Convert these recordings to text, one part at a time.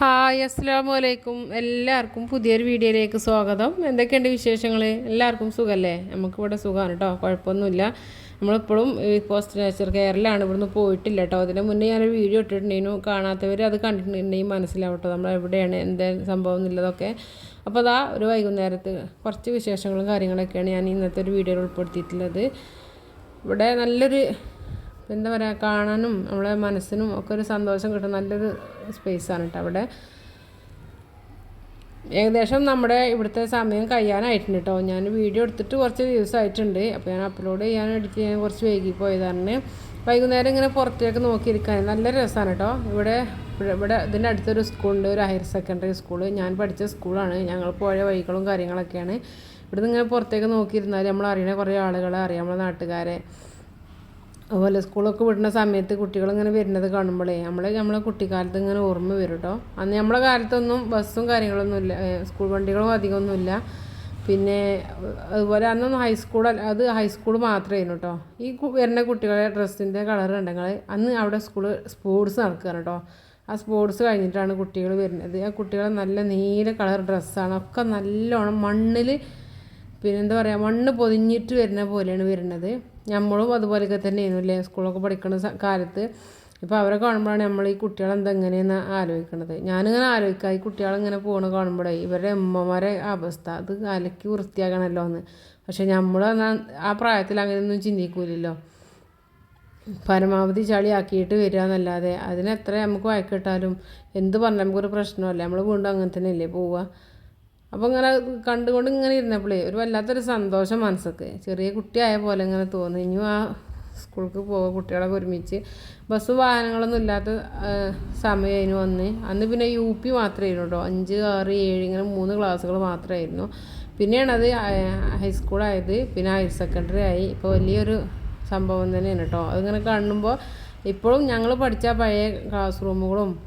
Hi അസ്സാം വലൈക്കും എല്ലാവർക്കും പുതിയൊരു വീഡിയോയിലേക്ക് സ്വാഗതം. എന്തൊക്കെയുണ്ട് വിശേഷങ്ങൾ എല്ലാവർക്കും സുഖമല്ലേ നമുക്കിവിടെ സുഖമാണ് കേട്ടോ കുഴപ്പമൊന്നുമില്ല. നമ്മളിപ്പോഴും പോസ്റ്റ് നേച്ചർ കെയറിലാണ് ഇവിടുന്ന് പോയിട്ടില്ല കേട്ടോ അതിന് മുന്നേ ഞാനൊരു വീഡിയോ ഇട്ടിട്ടുണ്ടെങ്കിലും കാണാത്തവർ അത് കണ്ടിട്ടുണ്ടെങ്കിൽ മനസ്സിലാവട്ടോ നമ്മൾ എവിടെയാണ് എന്താ സംഭവം എന്നുള്ളതൊക്കെ. അപ്പോൾ അതാ ഒരു വൈകുന്നേരത്ത് കുറച്ച് വിശേഷങ്ങളും കാര്യങ്ങളൊക്കെയാണ് ഞാൻ ഇന്നത്തെ ഒരു വീഡിയോയിൽ ഉൾപ്പെടുത്തിയിട്ടുള്ളത്. ഇവിടെ നല്ലൊരു എന്താ പറയുക കാണാനും നമ്മളെ മനസ്സിനും ഒക്കെ ഒരു സന്തോഷം കിട്ടുന്ന നല്ലൊരു സ്പേസാണ് കേട്ടോ അവിടെ. ഏകദേശം നമ്മുടെ ഇവിടുത്തെ സമയം കഴിയാനായിട്ടുണ്ട് കേട്ടോ ഞാൻ വീഡിയോ എടുത്തിട്ട് കുറച്ച് ദിവസമായിട്ടുണ്ട് അപ്പോൾ ഞാൻ അപ്ലോഡ് ചെയ്യാൻ എഡിറ്റ് ചെയ്യാൻ കുറച്ച് വൈകി പോയതാണ്. വൈകുന്നേരം ഇങ്ങനെ പുറത്തേക്ക് നോക്കിയിരിക്കാൻ നല്ല രസമാണ് കേട്ടോ ഇവിടെ ഇവിടെ ഇതിന്റെ അടുത്തൊരു സ്കൂളുണ്ട് ഒരു ഹയർ സെക്കൻഡറി സ്കൂൾ ഞാൻ പഠിച്ച സ്കൂളാണ് ഞങ്ങൾ പോയ വഴികളും കാര്യങ്ങളൊക്കെയാണ്. ഇവിടുന്ന് ഇങ്ങനെ പുറത്തേക്ക് നോക്കിയിരുന്നാൽ നമ്മൾ അറിയുന്ന കുറേ ആളുകളെ അറിയാം നമ്മളെ നാട്ടുകാരെ. അതുപോലെ സ്കൂളൊക്കെ വിടുന്ന സമയത്ത് കുട്ടികളിങ്ങനെ വരുന്നത് കാണുമ്പോഴേ നമ്മൾ നമ്മളെ കുട്ടിക്കാലത്ത് ഇങ്ങനെ ഓർമ്മ വരും കേട്ടോ അന്ന് നമ്മളെ കാലത്തൊന്നും ബസ്സും കാര്യങ്ങളൊന്നും ഇല്ല സ്കൂൾ വണ്ടികളും അധികമൊന്നുമില്ല പിന്നെ അതുപോലെ അന്നൊന്നും ഹൈസ്കൂൾ അത് ഹൈസ്കൂൾ മാത്രമായിരുന്നു കേട്ടോ ഈ വരുന്ന കുട്ടികളെ ഡ്രസ്സിന്റെ കളർ ഉണ്ടെങ്കിൽ അന്ന് അവിടെ സ്കൂൾ സ്പോർട്സ് നടക്കുകയാണ് കേട്ടോ ആ സ്പോർട്സ് കഴിഞ്ഞിട്ടാണ് കുട്ടികൾ വരുന്നത്. ആ കുട്ടികൾ നല്ല നീല കളർ ഡ്രസ്സാണ് ഒക്കെ നല്ലോണം മണ്ണിൽ പിന്നെ എന്താ പറയുക മണ്ണ് പൊതിഞ്ഞിട്ട് വരുന്ന പോലെയാണ് വരുന്നത്. നമ്മളും അതുപോലെയൊക്കെ തന്നെയായിരുന്നു അല്ലേ? സ്കൂളൊക്കെ പഠിക്കുന്ന കാലത്ത്. ഇപ്പോൾ അവരെ കാണുമ്പോഴാണ് നമ്മൾ ഈ കുട്ടികൾ എന്തെങ്ങനെയെന്ന് ആലോചിക്കണത്. ഞാനിങ്ങനെ ആലോചിക്കുക ഈ കുട്ടികളിങ്ങനെ പോകണ കാണുമ്പോഴേ ഇവരുടെ അമ്മമാരെ അവസ്ഥ അത് അലക്കി വൃത്തിയാക്കണമല്ലോ എന്ന്. പക്ഷെ നമ്മൾ ആ പ്രായത്തിൽ അങ്ങനെയൊന്നും ചിന്തിക്കൂലല്ലോ. പരമാവധി ചളിയാക്കിയിട്ട് വരിക എന്നല്ലാതെ അതിനെത്ര നമുക്ക് വഴക്കിട്ടാലും എന്ത് പറഞ്ഞാൽ നമുക്കൊരു പ്രശ്നമല്ല. നമ്മൾ വീണ്ടും അങ്ങനെ തന്നെയല്ലേ പോവുക? അപ്പോൾ ഇങ്ങനെ കണ്ടുകൊണ്ട് ഇങ്ങനെ ഇരുന്നപ്പോഴേ ഒരു വല്ലാത്തൊരു സന്തോഷം മനസ്സൊക്കെ. ചെറിയ കുട്ടിയായ പോലെ ഇങ്ങനെ തോന്നി. ഇനിയും ആ സ്കൂൾക്ക് പോകുക കുട്ടികളൊക്കെ ഒരുമിച്ച്. ബസ് വാഹനങ്ങളൊന്നും ഇല്ലാത്ത സമയമായിരുന്നു അന്ന്. അന്ന് പിന്നെ യു പി മാത്രമായിരുന്നു കേട്ടോ അഞ്ച് ആറ് ഏഴ് ഇങ്ങനെ മൂന്ന് ക്ലാസ്സുകൾ മാത്രമായിരുന്നു പിന്നെയാണ് അത് ഹൈസ്കൂളായത് പിന്നെ ഹയർ സെക്കൻഡറി ആയി. ഇപ്പോൾ വലിയൊരു സംഭവം തന്നെയാണ് കേട്ടോ അതിങ്ങനെ കാണുമ്പോൾ ഇപ്പോഴും ഞങ്ങൾ പഠിച്ച പഴയ ക്ലാസ് റൂമുകളും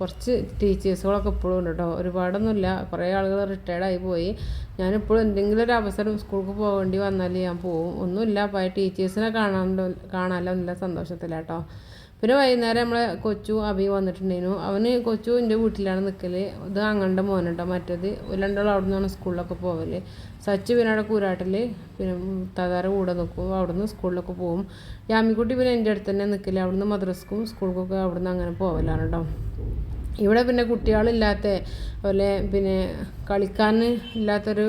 കുറച്ച് ടീച്ചേഴ്സുകളൊക്കെ ഇപ്പോഴും ഉണ്ട് കേട്ടോ ഒരുപാടൊന്നുമില്ല. കുറേ ആളുകൾ റിട്ടയർഡായി പോയി. ഞാനിപ്പോഴും എന്തെങ്കിലും ഒരു അവസരം സ്കൂൾക്ക് പോകേണ്ടി വന്നാൽ ഞാൻ പോവും. ഒന്നുമില്ല. പഴയ ടീച്ചേഴ്സിനെ കാണാൻ കാണാനല്ല നല്ല സന്തോഷത്തിലാട്ടോ. പിന്നെ വൈകുന്നേരം നമ്മളെ കൊച്ചു അഭി വന്നിട്ടുണ്ടായിരുന്നു. അവന് കൊച്ചു എന്റെ വീട്ടിലാണ് നിൽക്കൽ ഇത് അങ്ങണ്ട മോനുണ്ടോ മറ്റേത്. രണ്ടാളും അവിടെ നിന്നാണ് സ്കൂളിലൊക്കെ പോകൽ സച്ച് പിന്നെ അവിടെ കൂരാട്ടിൽ പിന്നെ താതാര കൂടെ നിൽക്കും നിന്ന് സ്കൂളിലൊക്കെ പോകും യാമിക്കുട്ടി പിന്നെ എന്റെ അടുത്ത് തന്നെ നിൽക്കൽ അവിടുന്ന് മദ്രസ്ക്കും സ്കൂൾക്കൊക്കെ അവിടുന്ന് അങ്ങനെ പോകലാണ് കേട്ടോ ഇവിടെ പിന്നെ കുട്ടികളില്ലാത്ത പോലെ പിന്നെ കളിക്കാൻ ഇല്ലാത്തൊരു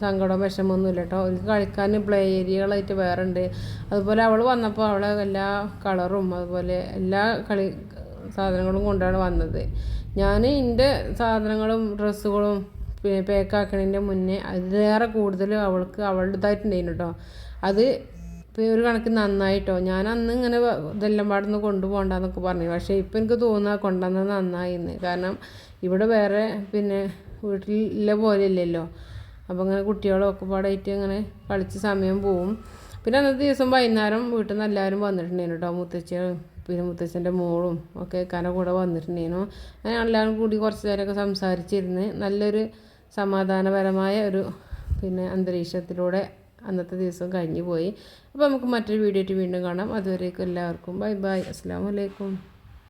സങ്കടം വിഷമമൊന്നുമില്ല കേട്ടോ. അവർക്ക് കളിക്കാൻ പ്ലേ ഏരിയകളായിട്ട് വേറെ ഉണ്ട് അതുപോലെ അവൾ വന്നപ്പോൾ അവളെ എല്ലാ കളറും അതുപോലെ എല്ലാ കളി സാധനങ്ങളും കൊണ്ടാണ് വന്നത്. ഞാൻ എന്റെ സാധനങ്ങളും ഡ്രസ്സുകളും പാക്കാക്കണതിന്റെ മുന്നേ അതിലേറെ കൂടുതൽ അവൾക്ക് അവളുടേതായിട്ടുണ്ടായിരുന്നു കേട്ടോ. അത് ഇപ്പോൾ ഒരു കണക്ക് നന്നായിട്ടോ? ഞാൻ അന്ന് ഇങ്ങനെ ഇതെല്ലാം പാടുന്ന കൊണ്ടുപോകണ്ടെന്നൊക്കെ പറഞ്ഞു. പക്ഷേ ഇപ്പം എനിക്ക് തോന്നുക കൊണ്ടുവന്നത് നന്നായിന്ന്. കാരണം ഇവിടെ വേറെ പിന്നെ വീട്ടിലില്ല പോലെ ഇല്ലല്ലോ അപ്പോൾ അങ്ങനെ കുട്ടികളൊക്കെ പാടായിട്ട് അങ്ങനെ കളിച്ച് സമയം പോവും. പിന്നെ അന്നത്തെ ദിവസം വൈകുന്നേരം വീട്ടിൽ നിന്ന് എല്ലാവരും വന്നിട്ടുണ്ടായിരുന്നു കേട്ടോ മുത്തച്ഛ പിന്നെ മുത്തച്ഛന്റെ മോളും ഒക്കെ കന കൂടെ വന്നിട്ടുണ്ടായിരുന്നു. അങ്ങനെ എല്ലാവരും കൂടി കുറച്ച് നേരമൊക്കെ സംസാരിച്ചിരുന്ന്. നല്ലൊരു സമാധാനപരമായ ഒരു പിന്നെ അന്തരീക്ഷത്തിലൂടെ അന്നത്തെ ദിവസം കഴിഞ്ഞു പോയി അപ്പോൾ നമുക്ക് മറ്റൊരു വീഡിയോ ആയിട്ട് വീണ്ടും കാണാം. അതുവരേക്കും എല്ലാവർക്കും ബൈ ബൈ. അസ്സാം വലൈക്കും